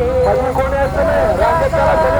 कोणी असं नाही.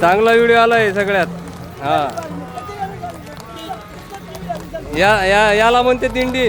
चांगला व्हिडिओ आलाय सगळ्यात. हा. या या याला म्हणते दिंडी.